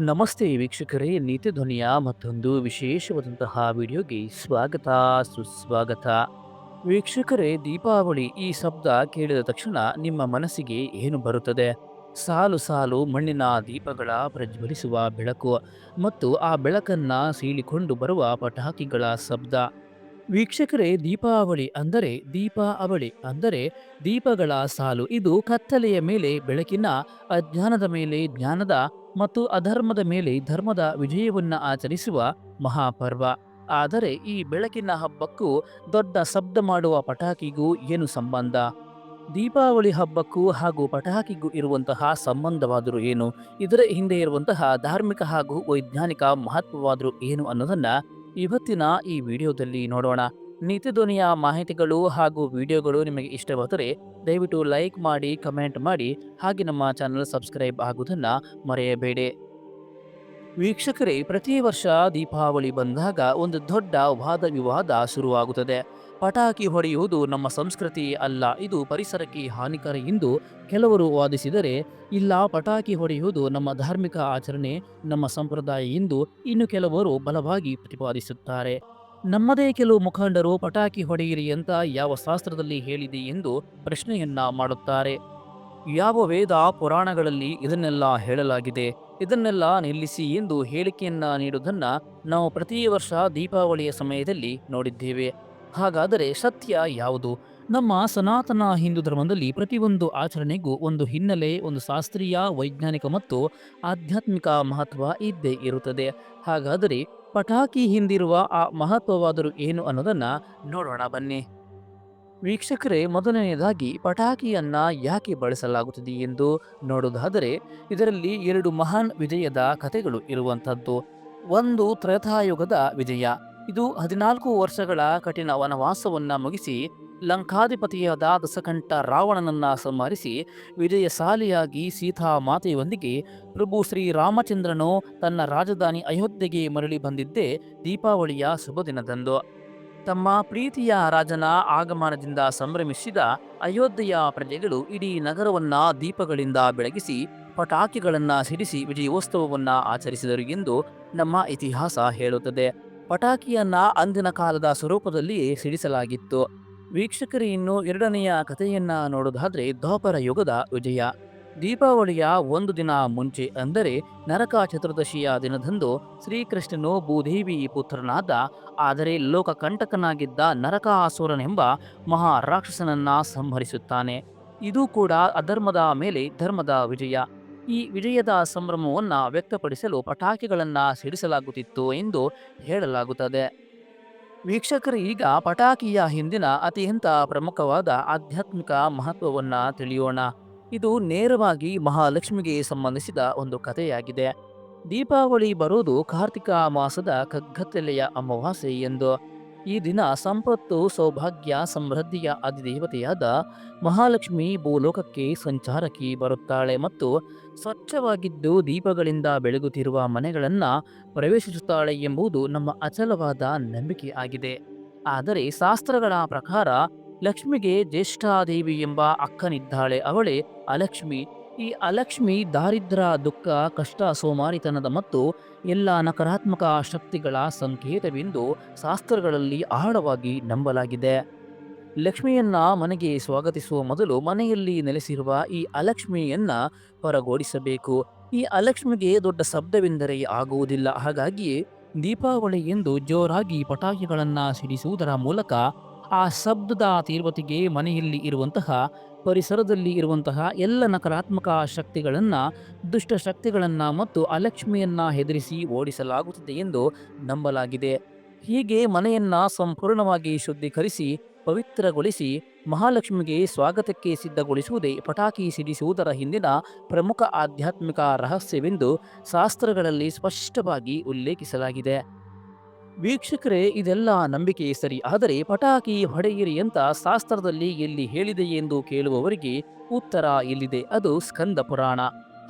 ನಮಸ್ತೆ ವೀಕ್ಷಕರೇ, ನೀತಿ ಧ್ವನಿಯ ಮತ್ತೊಂದು ವಿಶೇಷವಾದಂತಹ ವಿಡಿಯೋಗೆ ಸ್ವಾಗತ, ಸುಸ್ವಾಗತ. ವೀಕ್ಷಕರೇ, ದೀಪಾವಳಿ ಈ ಶಬ್ದ ಕೇಳಿದ ತಕ್ಷಣ ನಿಮ್ಮ ಮನಸ್ಸಿಗೆ ಏನು ಬರುತ್ತದೆ? ಸಾಲು ಸಾಲು ಮಣ್ಣಿನ ದೀಪಗಳ ಪ್ರಜ್ವಲಿಸುವ ಬೆಳಕು ಮತ್ತು ಆ ಬೆಳಕನ್ನ ಸೀಳಿಕೊಂಡು ಬರುವ ಪಟಾಕಿಗಳ ಶಬ್ದ. ವೀಕ್ಷಕರೇ, ದೀಪಾವಳಿ ಅಂದರೆ ದೀಪ ಅವಳಿ ಅಂದರೆ ದೀಪಗಳ ಸಾಲು. ಇದು ಕತ್ತಲೆಯ ಮೇಲೆ ಬೆಳಕಿನ ಅಜ್ಞಾನದ ಮೇಲೆ ಜ್ಞಾನದ ಮತ್ತು ಅಧರ್ಮದ ಮೇಲೆ ಧರ್ಮದ ವಿಜಯವನ್ನು ಆಚರಿಸುವ ಮಹಾಪರ್ವ. ಆದರೆ ಈ ಬೆಳಕಿನ ಹಬ್ಬಕ್ಕೂ ದೊಡ್ಡ ಶಬ್ದ ಮಾಡುವ ಪಟಾಕಿಗೂ ಏನು ಸಂಬಂಧ? ದೀಪಾವಳಿ ಹಬ್ಬಕ್ಕೂ ಹಾಗೂ ಪಟಾಕಿಗೂ ಇರುವಂತಹ ಸಂಬಂಧವಾದರೂ ಏನು? ಇದರ ಹಿಂದೆ ಇರುವಂತಹ ಧಾರ್ಮಿಕ ಹಾಗೂ ವೈಜ್ಞಾನಿಕ ಮಹತ್ವವಾದರೂ ಏನು ಅನ್ನೋದನ್ನ ಇವತ್ತಿನ ಈ ವಿಡಿಯೋದಲ್ಲಿ ನೋಡೋಣ. ನೀತಿ ಧ್ವನಿಯ ಮಾಹಿತಿಗಳು ಹಾಗೂ ವಿಡಿಯೋಗಳು ನಿಮಗೆ ಇಷ್ಟವಾದರೆ ದಯವಿಟ್ಟು ಲೈಕ್ ಮಾಡಿ, ಕಮೆಂಟ್ ಮಾಡಿ ಹಾಗೆ ನಮ್ಮ ಚಾನಲ್ ಸಬ್ಸ್ಕ್ರೈಬ್ ಆಗುವುದನ್ನು ಮರೆಯಬೇಡಿ. ವೀಕ್ಷಕರೇ, ಪ್ರತಿ ವರ್ಷ ದೀಪಾವಳಿ ಬಂದಾಗ ಒಂದು ದೊಡ್ಡ ವಾದ ವಿವಾದ ಶುರುವಾಗುತ್ತದೆ. ಪಟಾಕಿ ಹೊಡೆಯುವುದು ನಮ್ಮ ಸಂಸ್ಕೃತಿ ಅಲ್ಲ, ಇದು ಪರಿಸರಕ್ಕೆ ಹಾನಿಕರ ಎಂದು ಕೆಲವರು ವಾದಿಸಿದರೆ, ಇಲ್ಲ, ಪಟಾಕಿ ಹೊಡೆಯುವುದು ನಮ್ಮ ಧಾರ್ಮಿಕ ಆಚರಣೆ, ನಮ್ಮ ಸಂಪ್ರದಾಯ ಎಂದು ಇನ್ನು ಕೆಲವರು ಬಲವಾಗಿ ಪ್ರತಿಪಾದಿಸುತ್ತಾರೆ. ನಮ್ಮದೇ ಕೆಲವು ಮುಖಂಡರು ಪಟಾಕಿ ಹೊಡೆಯಿರಿ ಅಂತ ಯಾವ ಶಾಸ್ತ್ರದಲ್ಲಿ ಹೇಳಿದೆ ಎಂದು ಪ್ರಶ್ನೆಯನ್ನ ಮಾಡುತ್ತಾರೆ. ಯಾವ ವೇದ ಪುರಾಣಗಳಲ್ಲಿ ಇದನ್ನೆಲ್ಲ ಹೇಳಲಾಗಿದೆ, ಇದನ್ನೆಲ್ಲ ನಿಲ್ಲಿಸಿ ಎಂದು ಹೇಳಿಕೆಯನ್ನ ನೀಡುವುದನ್ನ ನಾವು ಪ್ರತಿ ವರ್ಷ ದೀಪಾವಳಿಯ ಸಮಯದಲ್ಲಿ ನೋಡಿದ್ದೇವೆ. ಹಾಗಾದರೆ ಸತ್ಯ ಯಾವುದು? ನಮ್ಮ ಸನಾತನ ಹಿಂದೂ ಧರ್ಮದಲ್ಲಿ ಪ್ರತಿಯೊಂದು ಆಚರಣೆಗೂ ಒಂದು ಹಿನ್ನೆಲೆ, ಒಂದು ಶಾಸ್ತ್ರೀಯ, ವೈಜ್ಞಾನಿಕ ಮತ್ತು ಆಧ್ಯಾತ್ಮಿಕ ಮಹತ್ವ ಇದ್ದೇ ಇರುತ್ತದೆ. ಹಾಗಾದರೆ ಪಟಾಕಿ ಹಿಂದಿರುವ ಆ ಮಹತ್ವವಾದರೂ ಏನು ಅನ್ನೋದನ್ನು ನೋಡೋಣ ಬನ್ನಿ. ವೀಕ್ಷಕರೇ, ಮೊದಲನೆಯದಾಗಿ ಪಟಾಕಿಯನ್ನು ಯಾಕೆ ಬಳಸಲಾಗುತ್ತದೆ ಎಂದು ನೋಡುವುದಾದರೆ, ಇದರಲ್ಲಿ ಎರಡು ಮಹಾನ್ ವಿಜಯದ ಕಥೆಗಳು ಇರುವಂಥದ್ದು. ಒಂದು ತ್ರಯಥಾಯುಗದ ವಿಜಯ. ಇದು ಹದಿನಾಲ್ಕು ವರ್ಷಗಳ ಕಠಿಣ ವನವಾಸವನ್ನು ಮುಗಿಸಿ ಲಂಕಾಧಿಪತಿಯಾದ ದಶಕಂಠ ರಾವಣನನ್ನ ಸಂಹರಿಸಿ ವಿಜಯಶಾಲಿಯಾಗಿ ಸೀತಾ ಮಾತೆಯೊಂದಿಗೆ ಪ್ರಭು ಶ್ರೀರಾಮಚಂದ್ರನು ತನ್ನ ರಾಜಧಾನಿ ಅಯೋಧ್ಯೆಗೆ ಮರಳಿ ಬಂದಿದ್ದೇ ದೀಪಾವಳಿಯ ಶುಭ ದಿನದಂದು. ತಮ್ಮ ಪ್ರೀತಿಯ ರಾಜನ ಆಗಮನದಿಂದ ಸಂಭ್ರಮಿಸಿದ ಅಯೋಧ್ಯೆಯ ಪ್ರಜೆಗಳು ಇಡೀ ನಗರವನ್ನ ದೀಪಗಳಿಂದ ಬೆಳಗಿಸಿ ಪಟಾಕಿಗಳನ್ನು ಸಿಡಿಸಿ ವಿಜಯೋತ್ಸವವನ್ನ ಆಚರಿಸಿದರು ಎಂದು ನಮ್ಮ ಇತಿಹಾಸ ಹೇಳುತ್ತದೆ. ಪಟಾಕಿಯನ್ನ ಅಂದಿನ ಕಾಲದ ಸ್ವರೂಪದಲ್ಲಿಯೇ ಸಿಡಿಸಲಾಗಿತ್ತು. ವೀಕ್ಷಕರು, ಇನ್ನು ಎರಡನೆಯ ಕಥೆಯನ್ನ ನೋಡೋದಾದ್ರೆ ದ್ವಾಪರ ಯುಗದ ವಿಜಯ. ದೀಪಾವಳಿಯ ಒಂದು ದಿನ ಮುಂಚೆ ಅಂದರೆ ನರಕ ಚತುರ್ದಶಿಯ ದಿನದಂದು ಶ್ರೀಕೃಷ್ಣನು ಭೂದೇವಿ ಪುತ್ರನಾದ, ಆದರೆ ಲೋಕಕಂಟಕನಾಗಿದ್ದ ನರಕಾಸುರನೆಂಬ ಮಹಾ ರಾಕ್ಷಸನನ್ನ ಸಂಹರಿಸುತ್ತಾನೆ. ಇದು ಕೂಡ ಅಧರ್ಮದ ಮೇಲೆ ಧರ್ಮದ ವಿಜಯ. ಈ ವಿಜಯದ ಸಂಭ್ರಮವನ್ನು ವ್ಯಕ್ತಪಡಿಸಲು ಪಟಾಕಿಗಳನ್ನು ಸಿಡಿಸಲಾಗುತ್ತಿತ್ತು ಎಂದು ಹೇಳಲಾಗುತ್ತದೆ. ವೀಕ್ಷಕರು ಈಗ ಪಟಾಕಿಯ ಹಿಂದಿನ ಅತ್ಯಂತ ಪ್ರಮುಖವಾದ ಆಧ್ಯಾತ್ಮಿಕ ಮಹತ್ವವನ್ನು ತಿಳಿಯೋಣ. ಇದು ನೇರವಾಗಿ ಮಹಾಲಕ್ಷ್ಮಿಗೆ ಸಂಬಂಧಿಸಿದ ಒಂದು ಕಥೆಯಾಗಿದೆ. ದೀಪಾವಳಿ ಬರೋದು ಕಾರ್ತಿಕ ಮಾಸದ ಕಗ್ಗತ್ತಲೆಯ ಅಮಾವಾಸ್ಯೆ ಎಂದು. ಈ ದಿನ ಸಂಪತ್ತು, ಸೌಭಾಗ್ಯ, ಸಮೃದ್ಧಿಯ ಅಧಿದೇವತೆಯಾದ ಮಹಾಲಕ್ಷ್ಮಿ ಭೂಲೋಕಕ್ಕೆ ಸಂಚಾರಕ್ಕೆ ಬರುತ್ತಾಳೆ ಮತ್ತು ಸ್ವಚ್ಛವಾಗಿದ್ದು ದೀಪಗಳಿಂದ ಬೆಳಗುತ್ತಿರುವ ಮನೆಗಳನ್ನು ಪ್ರವೇಶಿಸುತ್ತಾಳೆ ಎಂಬುದು ನಮ್ಮ ಅಚಲವಾದ ನಂಬಿಕೆ ಆಗಿದೆ. ಆದರೆ ಶಾಸ್ತ್ರಗಳ ಪ್ರಕಾರ ಲಕ್ಷ್ಮಿಗೆ ಜ್ಯೇಷ್ಠಾದೇವಿ ಎಂಬ ಅಕ್ಕನಿದ್ದಾಳೆ. ಅವಳೇ ಅಲಕ್ಷ್ಮಿ. ಈ ಅಲಕ್ಷ್ಮಿ, ದಾರಿದ್ರ, ದುಃಖ, ಕಷ್ಟ, ಸೋಮಾರಿತನದ ಮತ್ತು ಎಲ್ಲ ನಕಾರಾತ್ಮಕ ಶಕ್ತಿಗಳ ಸಂಕೇತವೆಂದು ಶಾಸ್ತ್ರಗಳಲ್ಲಿ ಆಳವಾಗಿ ನಂಬಲಾಗಿದೆ. ಲಕ್ಷ್ಮಿಯನ್ನ ಮನೆಗೆ ಸ್ವಾಗತಿಸುವ ಮೊದಲು ಮನೆಯಲ್ಲಿ ನೆಲೆಸಿರುವ ಈ ಅಲಕ್ಷ್ಮಿಯನ್ನ ಹೊರಗೋಡಿಸಬೇಕು. ಈ ಅಲಕ್ಷ್ಮಿಗೆ ದೊಡ್ಡ ಶಬ್ದವೆಂದರೆ ಆಗುವುದಿಲ್ಲ. ಹಾಗಾಗಿ ದೀಪಾವಳಿ ಎಂದು ಜೋರಾಗಿ ಪಟಾಕಿಗಳನ್ನು ಸಿಡಿಸುವುದರ ಮೂಲಕ ಆ ಶಬ್ದದ ತೀವ್ರತೆಗೆ ಮನೆಯಲ್ಲಿ ಇರುವಂತಹ ಪರಿಸರದಲ್ಲಿ ಇರುವಂತಹ ಎಲ್ಲ ನಕಾರಾತ್ಮಕ ಶಕ್ತಿಗಳನ್ನು, ದುಷ್ಟ ಶಕ್ತಿಗಳನ್ನು ಮತ್ತು ಅಲಕ್ಷ್ಮಿಯನ್ನು ಹೆದರಿಸಿ ಓಡಿಸಲಾಗುತ್ತದೆ ಎಂದು ನಂಬಲಾಗಿದೆ. ಹೀಗೆ ಮನೆಯನ್ನು ಸಂಪೂರ್ಣವಾಗಿ ಶುದ್ಧೀಕರಿಸಿ, ಪವಿತ್ರಗೊಳಿಸಿ, ಮಹಾಲಕ್ಷ್ಮಿಗೆ ಸ್ವಾಗತಕ್ಕೆ ಸಿದ್ಧಗೊಳಿಸುವುದೇ ಪಟಾಕಿ ಸಿಡಿಸುವುದರ ಹಿಂದಿನ ಪ್ರಮುಖ ಆಧ್ಯಾತ್ಮಿಕ ರಹಸ್ಯವೆಂದು ಶಾಸ್ತ್ರಗಳಲ್ಲಿ ಸ್ಪಷ್ಟವಾಗಿ ಉಲ್ಲೇಖಿಸಲಾಗಿದೆ. ವೀಕ್ಷಕರೇ, ಇದೆಲ್ಲ ನಂಬಿಕೆ ಸರಿ, ಆದರೆ ಪಟಾಕಿ ಹೊಡೆಯಿರಿ ಅಂತ ಶಾಸ್ತ್ರದಲ್ಲಿ ಎಲ್ಲಿ ಹೇಳಿದೆ ಎಂದು ಕೇಳುವವರಿಗೆ ಉತ್ತರ ಇಲ್ಲಿದೆ, ಅದು ಸ್ಕಂದ ಪುರಾಣ.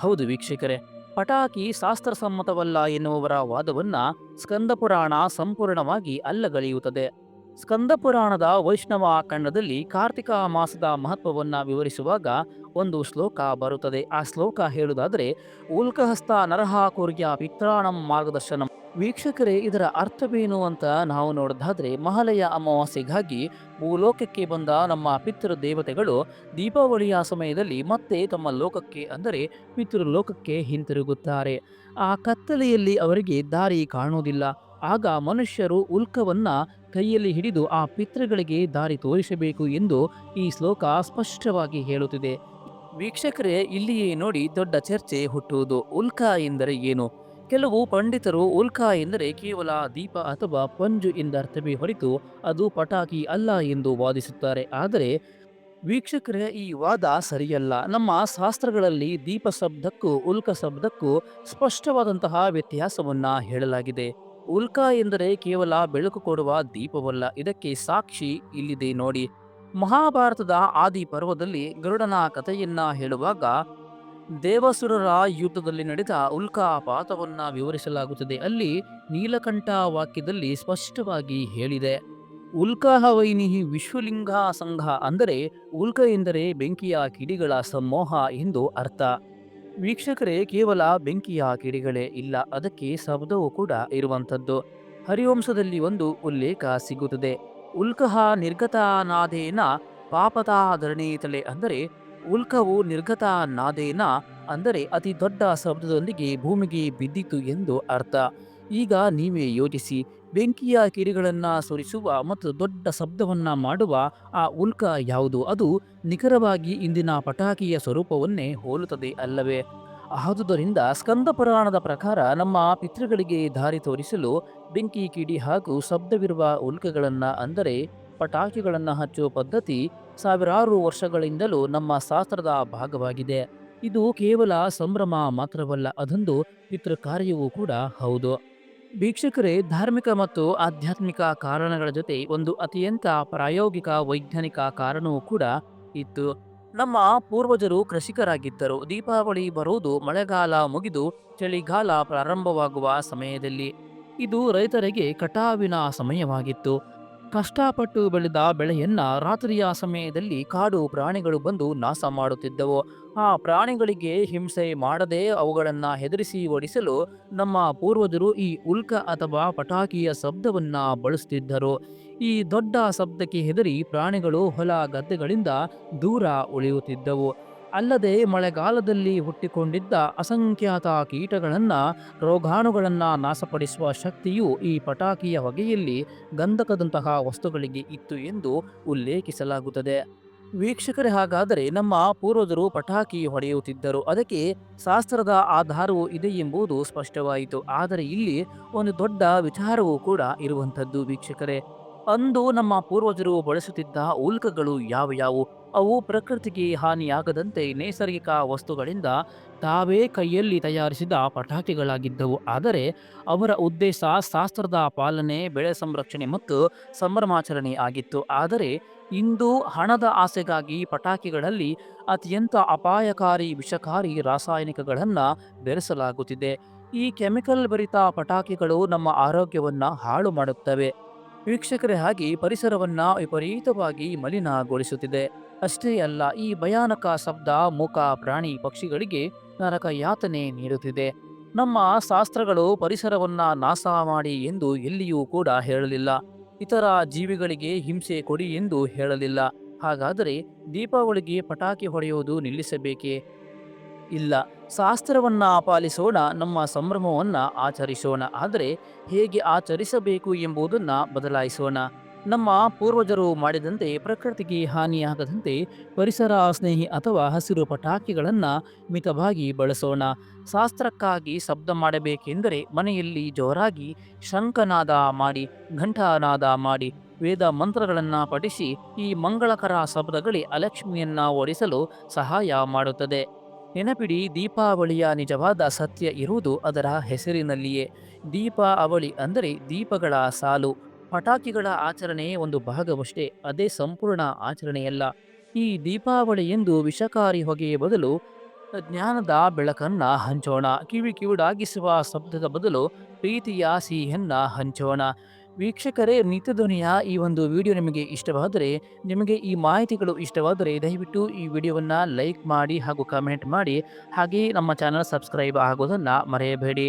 ಹೌದು ವೀಕ್ಷಕರೇ, ಪಟಾಕಿ ಶಾಸ್ತ್ರಸಮ್ಮತವಲ್ಲ ಎನ್ನುವವರ ವಾದವನ್ನ ಸ್ಕಂದ ಪುರಾಣ ಸಂಪೂರ್ಣವಾಗಿ ಅಲ್ಲಗಳೆಯುತ್ತದೆ. ಸ್ಕಂದ ಪುರಾಣದ ವೈಷ್ಣವ ಖಂಡದಲ್ಲಿ ಕಾರ್ತಿಕ ಮಾಸದ ಮಹತ್ವವನ್ನು ವಿವರಿಸುವಾಗ ಒಂದು ಶ್ಲೋಕ ಬರುತ್ತದೆ. ಆ ಶ್ಲೋಕ ಹೇಳುವುದಾದರೆ, ಉಲ್ಕಹಸ್ತ ನರಹ ಕುರ್ಯ ಪಿತ್ರಾಣಂ ಮಾರ್ಗದರ್ಶನಂ. ವೀಕ್ಷಕರೇ, ಇದರ ಅರ್ಥವೇನು ಅಂತ ನಾವು ನೋಡೋದಾದರೆ ಮಹಾಲಯ ಅಮಾವಾಸ್ಯೆಗಾಗಿ ಭೂಲೋಕಕ್ಕೆ ಬಂದ ನಮ್ಮ ಪಿತೃ ದೇವತೆಗಳು ದೀಪಾವಳಿಯ ಸಮಯದಲ್ಲಿ ಮತ್ತೆ ತಮ್ಮ ಲೋಕಕ್ಕೆ ಅಂದರೆ ಪಿತೃಲೋಕಕ್ಕೆ ಹಿಂತಿರುಗುತ್ತಾರೆ. ಆ ಕತ್ತಲೆಯಲ್ಲಿ ಅವರಿಗೆ ದಾರಿ ಕಾಣುವುದಿಲ್ಲ. ಆಗ ಮನುಷ್ಯರು ಉಲ್ಕವನ್ನ ಕೈಯಲ್ಲಿ ಹಿಡಿದು ಆ ಪಿತೃಗಳಿಗೆ ದಾರಿ ತೋರಿಸಬೇಕು ಎಂದು ಈ ಶ್ಲೋಕ ಸ್ಪಷ್ಟವಾಗಿ ಹೇಳುತ್ತಿದೆ. ವೀಕ್ಷಕರೇ, ಇಲ್ಲಿಯೇ ನೋಡಿ ದೊಡ್ಡ ಚರ್ಚೆ ಹುಟ್ಟುವುದು. ಉಲ್ಕ ಎಂದರೆ ಏನು? ಕೆಲವು ಪಂಡಿತರು ಉಲ್ಕ ಎಂದರೆ ಕೇವಲ ದೀಪ ಅಥವಾ ಪಂಜು ಎಂದರ್ಥವೇ ಹೊರತು ಅದು ಪಟಾಕಿ ಅಲ್ಲ ಎಂದು ವಾದಿಸುತ್ತಾರೆ. ಆದರೆ ವೀಕ್ಷಕರ, ಈ ವಾದ ಸರಿಯಲ್ಲ. ನಮ್ಮ ಶಾಸ್ತ್ರಗಳಲ್ಲಿ ದೀಪ ಶಬ್ದಕ್ಕೂ ಉಲ್ಕ ಶಬ್ದಕ್ಕೂ ಸ್ಪಷ್ಟವಾದಂತಹ ವ್ಯತ್ಯಾಸವನ್ನು ಹೇಳಲಾಗಿದೆ. ಉಲ್ಕ ಎಂದರೆ ಕೇವಲ ಬೆಳಕು ಕೊಡುವ ದೀಪವಲ್ಲ, ಇದಕ್ಕೆ ಸಾಕ್ಷಿ ಇಲ್ಲಿದೆ ನೋಡಿ. ಮಹಾಭಾರತದ ಆದಿ ಪರ್ವದಲ್ಲಿ ಗರುಡನ ಕಥೆಯನ್ನ ಹೇಳುವಾಗ ದೇವಸುರರ ಯುದ್ಧದಲ್ಲಿ ನಡೆದ ಉಲ್ಕಾಪಾತವನ್ನ ವಿವರಿಸಲಾಗುತ್ತದೆ. ಅಲ್ಲಿ ನೀಲಕಂಠ ವಾಕ್ಯದಲ್ಲಿ ಸ್ಪಷ್ಟವಾಗಿ ಹೇಳಿದೆ ಉಲ್ಕಾಹವೈನಿಹಿ ವಿಶ್ವಲಿಂಗ ಸಂಘ ಅಂದರೆ ಉಲ್ಕ ಎಂದರೆ ಬೆಂಕಿಯ ಕಿಡಿಗಳ ಸಮೂಹ ಎಂದು ಅರ್ಥ. ವೀಕ್ಷಕರೇ, ಕೇವಲ ಬೆಂಕಿಯ ಕಿಡಿಗಳೇ ಇಲ್ಲ, ಅದಕ್ಕೆ ಶಬ್ದವೂ ಕೂಡ ಇರುವಂಥದ್ದು. ಹರಿವಂಶದಲ್ಲಿ ಒಂದು ಉಲ್ಲೇಖ ಸಿಗುತ್ತದೆ. ಉಲ್ಕಹ ನಿರ್ಗತಾನಾದೇನ ಪಾಪತಾ ಧರಣೀತಲೆ ಅಂದರೆ, ಉಲ್ಕವು ನಿರ್ಗತ ನಾದೇನ ಅಂದರೆ ಅತಿ ದೊಡ್ಡ ಶಬ್ದದೊಂದಿಗೆ ಭೂಮಿಗೆ ಬಿದ್ದಿತು ಎಂದು ಅರ್ಥ. ಈಗ ನೀವೇ ಯೋಚಿಸಿ ಬೆಂಕಿಯ ಕಿರಿಗಳನ್ನು ಸುರಿಸುವ ಮತ್ತು ದೊಡ್ಡ ಶಬ್ದವನ್ನು ಮಾಡುವ ಆ ಉಲ್ಕ ಯಾವುದು? ಅದು ನಿಖರವಾಗಿ ಇಂದಿನ ಪಟಾಕಿಯ ಸ್ವರೂಪವನ್ನೇ ಹೋಲುತ್ತದೆ ಅಲ್ಲವೇ? ಆದುದರಿಂದ ಸ್ಕಂದ ಪುರಾಣದ ಪ್ರಕಾರ ನಮ್ಮ ಪಿತೃಗಳಿಗೆ ದಾರಿ ತೋರಿಸಲು ಬೆಂಕಿ, ಕಿಡಿ ಹಾಗೂ ಶಬ್ದವಿರುವ ಉಲ್ಕಗಳನ್ನು ಅಂದರೆ ಪಟಾಕಿಗಳನ್ನು ಹಚ್ಚುವ ಪದ್ಧತಿ ಸಾವಿರಾರು ವರ್ಷಗಳಿಂದಲೂ ನಮ್ಮ ಶಾಸ್ತ್ರದ ಭಾಗವಾಗಿದೆ. ಇದು ಕೇವಲ ಸಂಭ್ರಮ ಮಾತ್ರವಲ್ಲ, ಅದೊಂದು ಪಿತೃ ಕಾರ್ಯವೂ ಕೂಡ ಹೌದು. ವೀಕ್ಷಕರೇ, ಧಾರ್ಮಿಕ ಮತ್ತು ಆಧ್ಯಾತ್ಮಿಕ ಕಾರಣಗಳ ಜೊತೆ ಒಂದು ಅತ್ಯಂತ ಪ್ರಾಯೋಗಿಕ ವೈಜ್ಞಾನಿಕ ಕಾರಣವೂ ಕೂಡ ಇತ್ತು. ನಮ್ಮ ಪೂರ್ವಜರು ಕೃಷಿಕರಾಗಿದ್ದರು. ದೀಪಾವಳಿ ಬರುವುದು ಮಳೆಗಾಲ ಮುಗಿದು ಚಳಿಗಾಲ ಪ್ರಾರಂಭವಾಗುವ ಸಮಯದಲ್ಲಿ. ಇದು ರೈತರಿಗೆ ಕಟಾವಿನ ಸಮಯವಾಗಿತ್ತು. ಕಷ್ಟಪಟ್ಟು ಬೆಳೆದ ಬೆಳೆಯನ್ನ ರಾತ್ರಿಯ ಸಮಯದಲ್ಲಿ ಕಾಡು ಪ್ರಾಣಿಗಳು ಬಂದು ನಾಶ ಮಾಡುತ್ತಿದ್ದವು. ಆ ಪ್ರಾಣಿಗಳಿಗೆ ಹಿಂಸೆ ಮಾಡದೆ ಅವುಗಳನ್ನು ಹೆದರಿಸಿ ಓಡಿಸಲು ನಮ್ಮ ಪೂರ್ವಜರು ಈ ಉಲ್ಕ ಅಥವಾ ಪಟಾಕಿಯ ಶಬ್ದವನ್ನು ಬಳಸುತ್ತಿದ್ದರು ಈ ದೊಡ್ಡ ಶಬ್ದಕ್ಕೆ ಹೆದರಿ ಪ್ರಾಣಿಗಳು ಹೊಲ ಗದ್ದೆಗಳಿಂದ ದೂರ ಉಳಿಯುತ್ತಿದ್ದವು. ಅಲ್ಲದೆ ಮಳೆಗಾಲದಲ್ಲಿ ಹುಟ್ಟಿಕೊಂಡಿದ್ದ ಅಸಂಖ್ಯಾತ ಕೀಟಗಳನ್ನು, ರೋಗಾಣುಗಳನ್ನು ನಾಶಪಡಿಸುವ ಶಕ್ತಿಯು ಈ ಪಟಾಕಿಯ ಹೊಗೆಯಲ್ಲಿ ಗಂಧಕದಂತಹ ವಸ್ತುಗಳಿಗೆ ಇತ್ತು ಎಂದು ಉಲ್ಲೇಖಿಸಲಾಗುತ್ತದೆ. ವೀಕ್ಷಕರೇ, ಹಾಗಾದರೆ ನಮ್ಮ ಪೂರ್ವಜರು ಪಟಾಕಿ ಹೊಡೆಯುತ್ತಿದ್ದರು. ಅದಕ್ಕೆ ಶಾಸ್ತ್ರದ ಆಧಾರವೂ ಇದೆ ಎಂಬುದು ಸ್ಪಷ್ಟವಾಯಿತು. ಆದರೆ ಇಲ್ಲಿ ಒಂದು ದೊಡ್ಡ ವಿಚಾರವೂ ಕೂಡ ಇರುವಂಥದ್ದು ವೀಕ್ಷಕರೇ. ಅಂದು ನಮ್ಮ ಪೂರ್ವಜರು ಬಳಸುತ್ತಿದ್ದ ಉಲ್ಕಗಳು ಯಾವ ಅವು ಪ್ರಕೃತಿಗೆ ಹಾನಿಯಾಗದಂತೆ ನೈಸರ್ಗಿಕ ವಸ್ತುಗಳಿಂದ ತಾವೇ ಕೈಯಲ್ಲಿ ತಯಾರಿಸಿದ ಪಟಾಕಿಗಳಾಗಿದ್ದವು. ಆದರೆ ಅವರ ಉದ್ದೇಶ ಶಾಸ್ತ್ರದ ಪಾಲನೆ, ಬೆಳೆ ಸಂರಕ್ಷಣೆ ಮತ್ತು ಸಂಭ್ರಮಾಚರಣೆ ಆಗಿತ್ತು. ಆದರೆ ಇಂದು ಹಣದ ಆಸೆಗಾಗಿ ಪಟಾಕಿಗಳಲ್ಲಿ ಅತ್ಯಂತ ಅಪಾಯಕಾರಿ ವಿಷಕಾರಿ ರಾಸಾಯನಿಕಗಳನ್ನು ಬೆರೆಸಲಾಗುತ್ತಿದೆ. ಈ ಕೆಮಿಕಲ್ ಭರಿತ ಪಟಾಕಿಗಳು ನಮ್ಮ ಆರೋಗ್ಯವನ್ನು ಹಾಳು ಮಾಡುತ್ತವೆ. ವೀಕ್ಷಕರೇ ಆಗಿ ಪರಿಸರವನ್ನ ವಿಪರೀತವಾಗಿ ಮಲಿನಗೊಳಿಸುತ್ತಿದೆ. ಅಷ್ಟೇ ಅಲ್ಲ, ಈ ಭಯಾನಕ ಶಬ್ದ, ಮೂಕ, ಪ್ರಾಣಿ ಪಕ್ಷಿಗಳಿಗೆ ನರಕ ಯಾತನೆ ನೀಡುತ್ತಿದೆ. ನಮ್ಮ ಶಾಸ್ತ್ರಗಳು ಪರಿಸರವನ್ನ ನಾಶ ಮಾಡಿ ಎಂದು ಎಲ್ಲಿಯೂ ಕೂಡ ಹೇಳಲಿಲ್ಲ. ಇತರ ಜೀವಿಗಳಿಗೆ ಹಿಂಸೆ ಕೊಡಿ ಎಂದು ಹೇಳಲಿಲ್ಲ. ಹಾಗಾದರೆ ದೀಪಾವಳಿಗೆ ಪಟಾಕಿ ಹೊಡೆಯುವುದು ನಿಲ್ಲಿಸಬೇಕೇ? ಇಲ್ಲ. ಶಾಸ್ತ್ರವನ್ನ ಪಾಲಿಸೋಣ, ನಮ್ಮ ಸಂಭ್ರಮವನ್ನು ಆಚರಿಸೋಣ. ಆದರೆ ಹೇಗೆ ಆಚರಿಸಬೇಕು ಎಂಬುದನ್ನ ಬದಲಾಯಿಸೋಣ. ನಮ್ಮ ಪೂರ್ವಜರು ಮಾಡಿದಂತೆ ಪ್ರಕೃತಿಗೆ ಹಾನಿಯಾಗದಂತೆ ಪರಿಸರ ಸ್ನೇಹಿ ಅಥವಾ ಹಸಿರು ಪಟಾಕಿಗಳನ್ನು ಮಿತವಾಗಿ ಬಳಸೋಣ. ಶಾಸ್ತ್ರಕ್ಕಾಗಿ ಶಬ್ದ ಮಾಡಬೇಕೆಂದರೆ ಮನೆಯಲ್ಲಿ ಜೋರಾಗಿ ಶಂಖನಾದ ಮಾಡಿ, ಘಂಟಾನಾದ ಮಾಡಿ, ವೇದ ಮಂತ್ರಗಳನ್ನು ಪಠಿಸಿ ಈ ಮಂಗಳಕರ ಶಬ್ದಗಳೇ ಅಲಕ್ಷ್ಮಿಯನ್ನು ಓಡಿಸಲು ಸಹಾಯ ಮಾಡುತ್ತದೆ. ನೆನಪಿಡಿ, ದೀಪಾವಳಿಯ ನಿಜವಾದ ಸತ್ಯ ಇರುವುದು ಅದರ ಹೆಸರಿನಲ್ಲಿಯೇ. ದೀಪಾವಳಿ ಅಂದರೆ ದೀಪಗಳ ಸಾಲು. ಪಟಾಕಿಗಳ ಆಚರಣೆ ಒಂದು ಭಾಗವಷ್ಟೇ, ಅದೇ ಸಂಪೂರ್ಣ ಆಚರಣೆಯಲ್ಲ. ಈ ದೀಪಾವಳಿ ಎಂದು ವಿಷಕಾರಿ ಹೊಗೆಯ ಬದಲು, ಜ್ಞಾನದ ಬೆಳಕನ್ನ ಹಂಚೋಣ. ಕಿವಿ ಕಿವಿಡಾಗಿಸುವ ಶಬ್ದದ ಬದಲು, ಪ್ರೀತಿಯ ಸಿಹಿಯನ್ನ ಹಂಚೋಣ. ವೀಕ್ಷಕರೇ ನಿತ್ಯಧ್ವನಿಯ ಈ ಒಂದು ವಿಡಿಯೋ ನಿಮಗೆ ಇಷ್ಟವಾದರೆ, ನಿಮಗೆ ಈ ಮಾಹಿತಿಗಳು ಇಷ್ಟವಾದರೆ ದಯವಿಟ್ಟು ಈ ವಿಡಿಯೋವನ್ನು ಲೈಕ್ ಮಾಡಿ ಹಾಗೂ ಕಮೆಂಟ್ ಮಾಡಿ, ಹಾಗೆಯೇ ನಮ್ಮ ಚಾನಲ್ ಸಬ್ಸ್ಕ್ರೈಬ್ ಆಗೋದನ್ನು ಮರೆಯಬೇಡಿ.